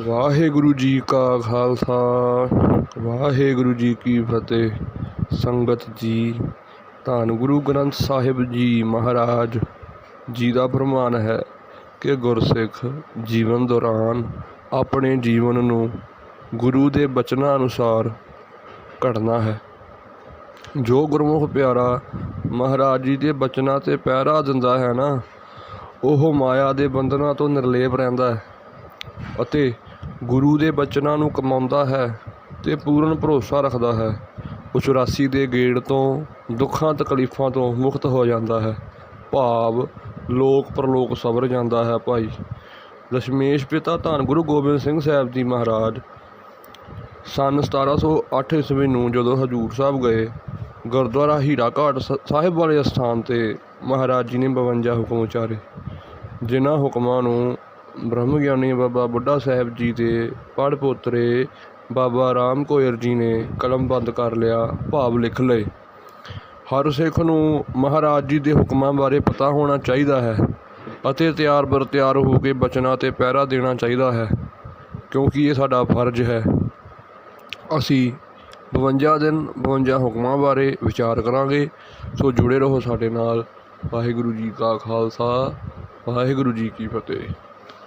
ਵਾਹਿਗੁਰੂ ਜੀ ਕਾ ਖਾਲਸਾ, ਵਾਹਿਗੁਰੂ ਜੀ ਕੀ ਫਤਿਹ। ਸੰਗਤ ਜੀ, ਧੰਨ ਗੁਰੂ ਗ੍ਰੰਥ ਸਾਹਿਬ ਜੀ ਮਹਾਰਾਜ, ਜੀ ਦਾ ਫਰਮਾਨ ਹੈ ਕਿ ਗੁਰਸਿੱਖ ਜੀਵਨ ਦੌਰਾਨ ਆਪਣੇ ਜੀਵਨ ਨੂੰ ਗੁਰੂ ਦੇ ਬਚਨਾਂ ਅਨੁਸਾਰ ਘੜਨਾ ਹੈ। ਜੋ ਗੁਰਮੁਖ ਪਿਆਰਾ ਮਹਾਰਾਜ ਜੀ ਦੇ ਬਚਨਾਂ ਤੇ ਪਹਿਰਾ ਦਿੰਦਾ ਹੈ ਨਾ, ਉਹ ਮਾਇਆ ਦੇ ਬੰਧਨਾਂ ਤੋਂ ਨਿਰਲੇਪ ਰਹਿੰਦਾ ਹੈ ਅਤੇ ਗੁਰੂ ਦੇ ਬਚਨਾਂ ਨੂੰ ਕਮਾਉਂਦਾ ਹੈ ਤੇ ਪੂਰਨ ਭਰੋਸਾ ਰੱਖਦਾ ਹੈ। ਉਹ 84 ਦੇ ਗੇੜ ਤੋਂ, ਦੁੱਖਾਂ, ਤਕਲੀਫਾਂ ਤੋਂ ਮੁਕਤ ਹੋ ਜਾਂਦਾ ਹੈ। ਭਾਵ ਲੋਕ ਪਰਲੋਕ ਸਵਰ ਜਾਂਦਾ ਹੈ ਭਾਈ। ਦਸ਼ਮੇਸ਼ ਪਿਤਾ ਧੰਨ ਗੁਰੂ ਗੋਬਿੰਦ ਸਿੰਘ ਸਾਹਿਬ ਜੀ ਮਹਾਰਾਜ ਸਨ 1708 ਈਸਵੀ ਨੂੰ ਜਦੋਂ ਹਜੂਰ ਸਾਹਿਬ ਗਏ, ਗੁਰਦੁਆਰਾ ਹੀਰਾ ਘਾਟ ਸ- ਸਾਹਿਬ ਵਾਲੇ ਅਸਥਾਨ ਤੇ ਮਹਾਰਾਜ ਜੀ ਨੇ 52 ਹੁਕਮ ਉਚਾਰੇ। ਜਿਨ੍ਹਾਂ ਹੁਕਮਾਂ ਨੂੰ ਬ੍ਰਹਮ ਗਿਆਨੀ ਬਾਬਾ ਬੁੱਢਾ ਸਾਹਿਬ ਜੀ ਦੇ ਪੜ ਪੋਤਰੇ ਬਾਬਾ ਰਾਮ ਕੋਇਰ ਜੀ ਨੇ ਕਲਮ ਬੰਦ ਕਰ ਲਿਆ, ਭਾਵ ਲਿਖ ਲਏ। ਹਰ ਸਿੱਖ ਨੂੰ ਮਹਾਰਾਜ ਜੀ ਦੇ ਹੁਕਮਾਂ ਬਾਰੇ ਪਤਾ ਹੋਣਾ ਚਾਹੀਦਾ ਹੈ ਅਤੇ ਤਿਆਰ ਬਰ ਤਿਆਰ ਹੋ ਕੇ ਬਚਨਾਂ ਤੇ ਪਹਿਰਾ ਦੇਣਾ ਚਾਹੀਦਾ ਹੈ, ਕਿਉਂਕਿ ਇਹ ਸਾਡਾ ਫਰਜ਼ ਹੈ। ਅਸੀਂ 52 ਦਿਨ 52 ਹੁਕਮਾਂ ਬਾਰੇ ਵਿਚਾਰ ਕਰਾਂਗੇ, ਸੋ ਜੁੜੇ ਰਹੋ ਸਾਡੇ ਨਾਲ। ਵਾਹਿਗੁਰੂ ਜੀ ਕਾ ਖਾਲਸਾ, ਵਾਹਿਗੁਰੂ ਜੀ ਕੀ ਫਤਿਹ।